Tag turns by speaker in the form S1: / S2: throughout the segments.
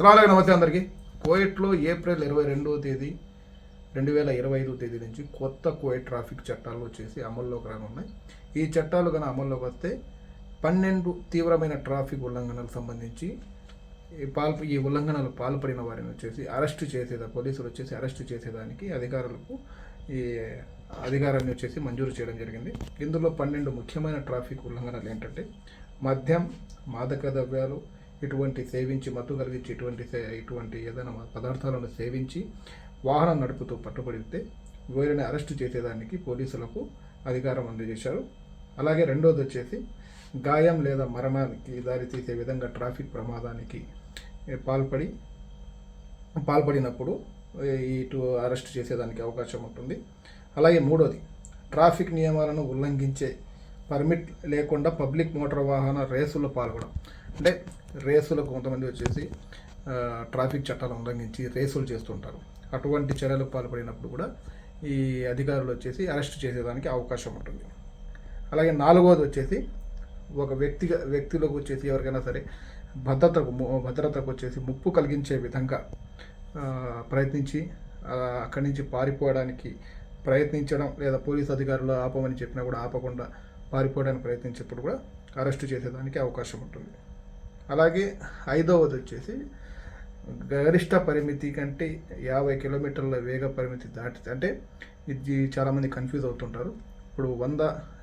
S1: సలాలే నమస్తే అందరికీ? కోయట్లో ఏప్రిల్ ఇరవై రెండవ తేదీ రెండు వేల ఇరవై ఐదో తేదీ నుంచి కొత్త కోయట్ ట్రాఫిక్ చట్టాలు వచ్చేసి అమల్లోకి రానున్నాయి. ఈ చట్టాలు కనుక అమల్లోకి వస్తే పన్నెండు తీవ్రమైన ట్రాఫిక్ ఉల్లంఘనలకు సంబంధించి ఈ పాల్ప ఈ ఉల్లంఘనలు పాల్పడిన వారిని వచ్చేసి అరెస్టు చేసేదా పోలీసులు వచ్చేసి అరెస్టు చేసేదానికి అధికారులకు ఈ అధికారాన్ని వచ్చేసి మంజూరు చేయడం జరిగింది. ఇందులో పన్నెండు ముఖ్యమైన ట్రాఫిక్ ఉల్లంఘనలు ఏంటంటే మద్యం మాదక ద్రవ్యాలు ఇటువంటి సేవించి మత్తు కలిగించి ఇటువంటి సే- ఇటువంటి ఏదైనా పదార్థాలను సేవించి వాహనం నడుపుతూ పట్టుబడితే వీరిని అరెస్టు చేసేదానికి పోలీసులకు అధికారం అందజేశారు. అలాగే రెండోది వచ్చేసి గాయం లేదా మరణానికి దారితీసే విధంగా ట్రాఫిక్ ప్రమాదానికి పాల్పడి పాల్పడినప్పుడు ఇటు అరెస్ట్ చేసేదానికి అవకాశం ఉంటుంది. అలాగే మూడోది ట్రాఫిక్ నియమాలను ఉల్లంఘించే పర్మిట్ లేకుండా పబ్లిక్ మోటార్ వాహన రేసుల్లో పాల్గొనడం. అంటే రేసులకు కొంతమంది వచ్చేసి ట్రాఫిక్ చట్టాలను ఉల్లంఘించి రేసులు చేస్తుంటారు. అటువంటి చర్యలకు పాల్పడినప్పుడు కూడా ఈ అధికారులు వచ్చేసి అరెస్ట్ చేసేదానికి అవకాశం ఉంటుంది. అలాగే నాలుగవది వచ్చేసి ఒక వ్యక్తిగా వ్యక్తులకు వచ్చేసి ఎవరికైనా సరే భద్రతకు ము- భద్రతకు వచ్చేసి ముప్పు కలిగించే విధంగా ప్రయత్నించి అక్కడి నుంచి పారిపోవడానికి ప్రయత్నించడం లేదా పోలీస్ అధికారులు ఆపమని చెప్పినా కూడా ఆపకుండా పారిపోవడానికి ప్రయత్నించేప్పుడు కూడా అరెస్టు చేసేదానికి అవకాశం ఉంటుంది. అలాగే ఐదవది వచ్చేసి గరిష్ట పరిమితి కంటే యాభై కిలోమీటర్ల వేగ పరిమితి దాటి అంటే ఇది చాలామంది కన్ఫ్యూజ్ అవుతుంటారు. ఇప్పుడు వంద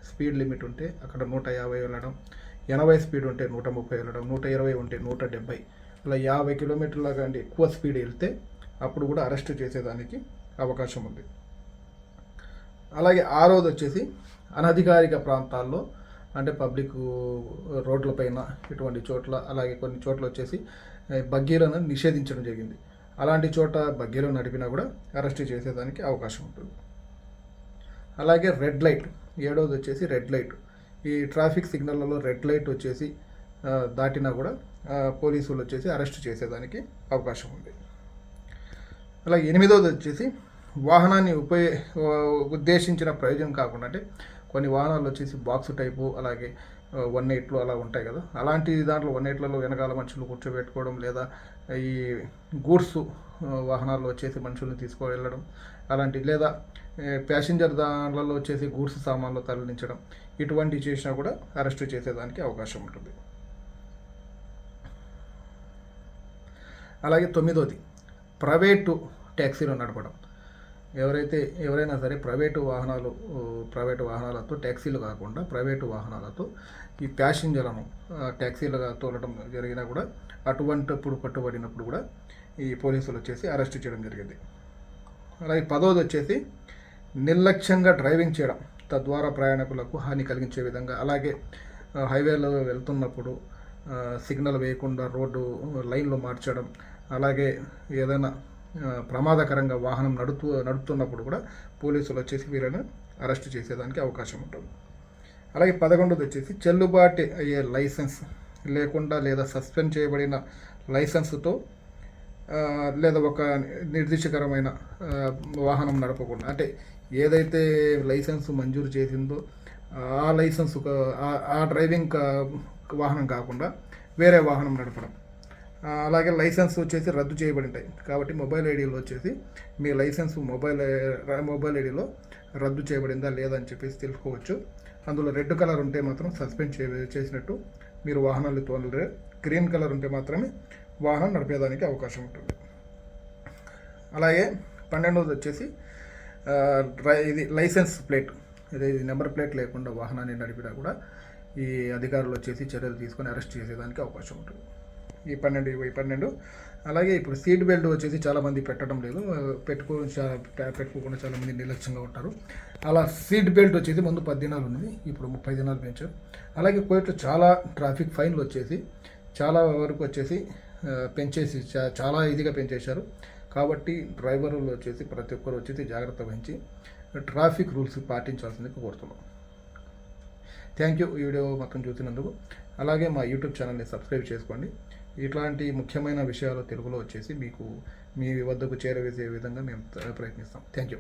S1: స్పీడ్ లిమిట్ ఉంటే అక్కడ నూట యాభై వెళ్ళడం ఎనభై స్పీడ్ ఉంటే నూట ముప్పై వెళ్ళడం నూట ఇరవై ఉంటే నూట డెబ్బై. అలా యాభై కిలోమీటర్ల కంటే ఎక్కువ స్పీడ్ వెళ్తే అప్పుడు కూడా అరెస్ట్ చేసేదానికి అవకాశం ఉంది. అలాగే ఆరోది వచ్చేసి అనధికారిక ప్రాంతాల్లో అంటే పబ్లిక్ రోడ్లపైన ఇటువంటి చోట్ల అలాగే కొన్ని చోట్ల వచ్చేసి బగ్గీలను నిషేధించడం జరిగింది. అలాంటి చోట బగ్గీలు నడిపినా కూడా అరెస్ట్ చేసేదానికి అవకాశం ఉంటుంది. అలాగే రెడ్ లైట్ ఏడవది వచ్చేసి రెడ్ లైట్. ఈ ట్రాఫిక్ సిగ్నల్లలో రెడ్ లైట్ వచ్చేసి దాటినా కూడా పోలీసులు వచ్చేసి అరెస్ట్ చేసేదానికి అవకాశం ఉంది. అలాగే ఎనిమిదవది వచ్చేసి వాహనాన్ని ఉపయో ఉద్దేశించిన ప్రయోజనం కాకుండా అంటే కొన్ని వాహనాలు వచ్చేసి బాక్స్ టైపు అలాగే వన్ ఎయిట్లు అలా ఉంటాయి కదా. అలాంటి దాంట్లో వన్ ఎయిట్లలో వెనకాల మనుషులు కూర్చోబెట్టుకోవడం లేదా ఈ గూడ్స్ వాహనాల్లో వచ్చేసి మనుషుల్ని తీసుకువెళ్ళడం అలాంటి లేదా ప్యాసింజర్ దాంట్లో వచ్చేసి గూడ్స్ సామాన్లు తరలించడం ఇటువంటివి చేసినా కూడా అరెస్ట్ చేసేదానికి అవకాశం ఉంటుంది. అలాగే తొమ్మిదోది ప్రైవేటు ట్యాక్సీలు నడపడం. ఎవరైతే ఎవరైనా సరే ప్రైవేటు వాహనాలు ప్రైవేటు వాహనాలతో ట్యాక్సీలు కాకుండా ప్రైవేటు వాహనాలతో ఈ ప్యాసింజర్లను ట్యాక్సీలుగా తోలడం జరిగినా కూడా అటువంటిప్పుడు పట్టుబడినప్పుడు కూడా ఈ పోలీసులు వచ్చేసి అరెస్ట్ చేయడం జరిగింది. అలాగే పదోది వచ్చేసి నిర్లక్ష్యంగా డ్రైవింగ్ చేయడం తద్వారా ప్రయాణికులకు హాని కలిగించే విధంగా. అలాగే హైవేలో వెళ్తున్నప్పుడు సిగ్నల్ వేయకుండా రోడ్డు లైన్లో మార్చడం అలాగే ఏదైనా ప్రమాదకరంగా వాహనం నడుపు నడుపుతున్నప్పుడు కూడా పోలీసులు వచ్చేసి వీళ్ళని అరెస్ట్ చేసేదానికి అవకాశం ఉంటుంది. అలాగే పదకొండోది వచ్చేసి చెల్లుబాటు అయ్యే లైసెన్స్ లేకుండా లేదా సస్పెండ్ చేయబడిన లైసెన్స్తో లేదా ఒక నిర్దిష్టకరమైన వాహనం నడపకుండా అంటే ఏదైతే లైసెన్స్ మంజూరు చేసిందో ఆ లైసెన్స్ ఆ- ఆ డ్రైవింగ్ వాహనం కాకుండా వేరే వాహనం నడపడం. అలాగే లైసెన్స్ వచ్చేసి రద్దు చేయబడి ఉంటాయి కాబట్టి మొబైల్ ఐడిలో వచ్చేసి మీ లైసెన్స్ మొబైల్ మొబైల్ ఐడిలో రద్దు చేయబడిందా లేదా అని చెప్పేసి తెలుసుకోవచ్చు. అందులో రెడ్ కలర్ ఉంటే మాత్రం సస్పెండ్ చే చేసినట్టు మీరు వాహనాలు తోలరే గ్రీన్ కలర్ ఉంటే మాత్రమే వాహనం నడిపేదానికి అవకాశం ఉంటుంది. అలాగే పన్నెండవది వచ్చేసి డ్రై ఇది లైసెన్స్ ప్లేట్. ఇది నెంబర్ ప్లేట్ లేకుండా వాహనాన్ని నడిపినా కూడా ఈ అధికారులు వచ్చేసి చర్యలు తీసుకొని అరెస్ట్ చేసేదానికి అవకాశం ఉంటుంది. ఈ పన్నెండు ఈ పన్నెండు. అలాగే ఇప్పుడు సీట్ బెల్ట్ వచ్చేసి చాలామంది పెట్టడం లేదు. పెట్టుకో చా- పెట్టుకోకుండా చాలామంది నిర్లక్ష్యంగా ఉంటారు. అలా సీట్ బెల్ట్ వచ్చేసి ముందు పది దినాలు ఉన్నది. ఇప్పుడు ముప్పై దినాలు పెంచారు అలాగే కోయట్లో చాలా ట్రాఫిక్ ఫైన్లు వచ్చేసి చాలా వరకు వచ్చేసి పెంచేసి చా- చాలా ఇదిగా పెంచేశారు. కాబట్టి డ్రైవర్లు వచ్చేసి ప్రతి ఒక్కరు వచ్చేసి జాగ్రత్త వహించి ట్రాఫిక్ రూల్స్ పాటించాల్సిందిగా కోరుతున్నాం. Thank you. ఈ వీడియో మొత్తం చూసినందుకు. అలాగే మా యూట్యూబ్ ఛానల్ని సబ్స్క్రైబ్ చేసుకోండి. ఇట్లాంటి ముఖ్యమైన విషయాలు తెలుగులో వచ్చేసి మీకు మీ వద్దకు చేరవేసే విధంగా మేము ప్రయత్నిస్తాం. Thank you